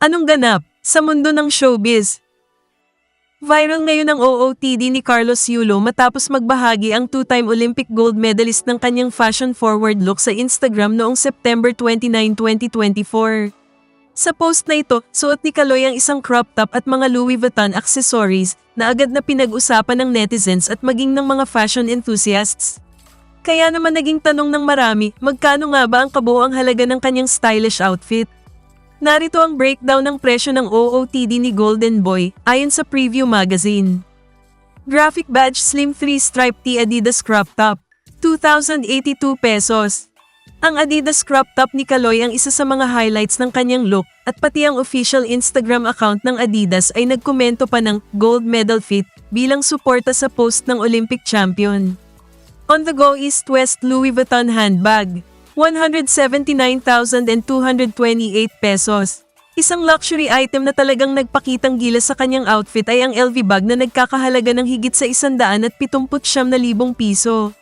Anong ganap sa mundo ng showbiz? Viral ngayon ang OOTD ni Carlos Yulo matapos magbahagi ang two-time Olympic gold medalist ng kanyang fashion-forward look sa Instagram noong September 29, 2024. Sa post na ito, suot ni Kaloy ang isang crop top at mga Louis Vuitton accessories na agad na pinag-usapan ng netizens at maging ng mga fashion enthusiasts. Kaya naman naging tanong ng marami, magkano nga ba ang kabuoang halaga ng kanyang stylish outfit? Narito ang breakdown ng presyo ng OOTD ni Golden Boy ayon sa Preview Magazine. Graphic Badge Slim 3 Stripe T Adidas Crop Top, 2,082 pesos. Ang Adidas crop top ni Kaloy ang isa sa mga highlights ng kanyang look at pati ang official Instagram account ng Adidas ay nagkomento pa ng gold medal fit bilang suporta sa post ng Olympic champion. On the go East-West Louis Vuitton handbag, 179,228 pesos. Isang luxury item na talagang nagpakitang gilas sa kanyang outfit ay ang LV bag na nagkakahalaga ng higit sa 179,000 piso.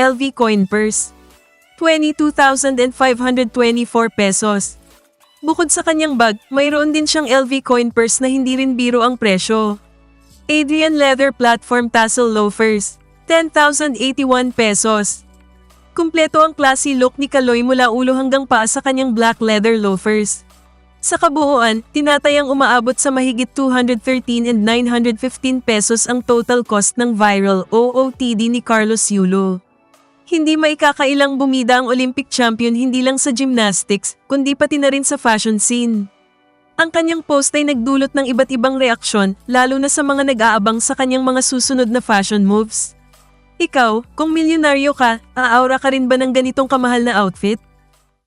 LV coin purse, 22,524 pesos. Bukod sa kanyang bag, mayroon din siyang LV coin purse na hindi rin biro ang presyo. Adrian Leather Platform Tassel Loafers, 10,081 pesos. Kumpleto ang classy look ni Kaloy mula ulo hanggang paa sa kanyang black leather loafers. Sa kabuuan, tinatayang umaabot sa mahigit 213 and 915 pesos ang total cost ng viral OOTD ni Carlos Yulo. Hindi maikakailang bumida ang Olympic champion hindi lang sa gymnastics, kundi pati na rin sa fashion scene. Ang kanyang post ay nagdulot ng iba't ibang reaksyon, lalo na sa mga nag-aabang sa kanyang mga susunod na fashion moves. Ikaw, kung milyonaryo ka, aaura ka rin ba ng ganitong kamahal na outfit?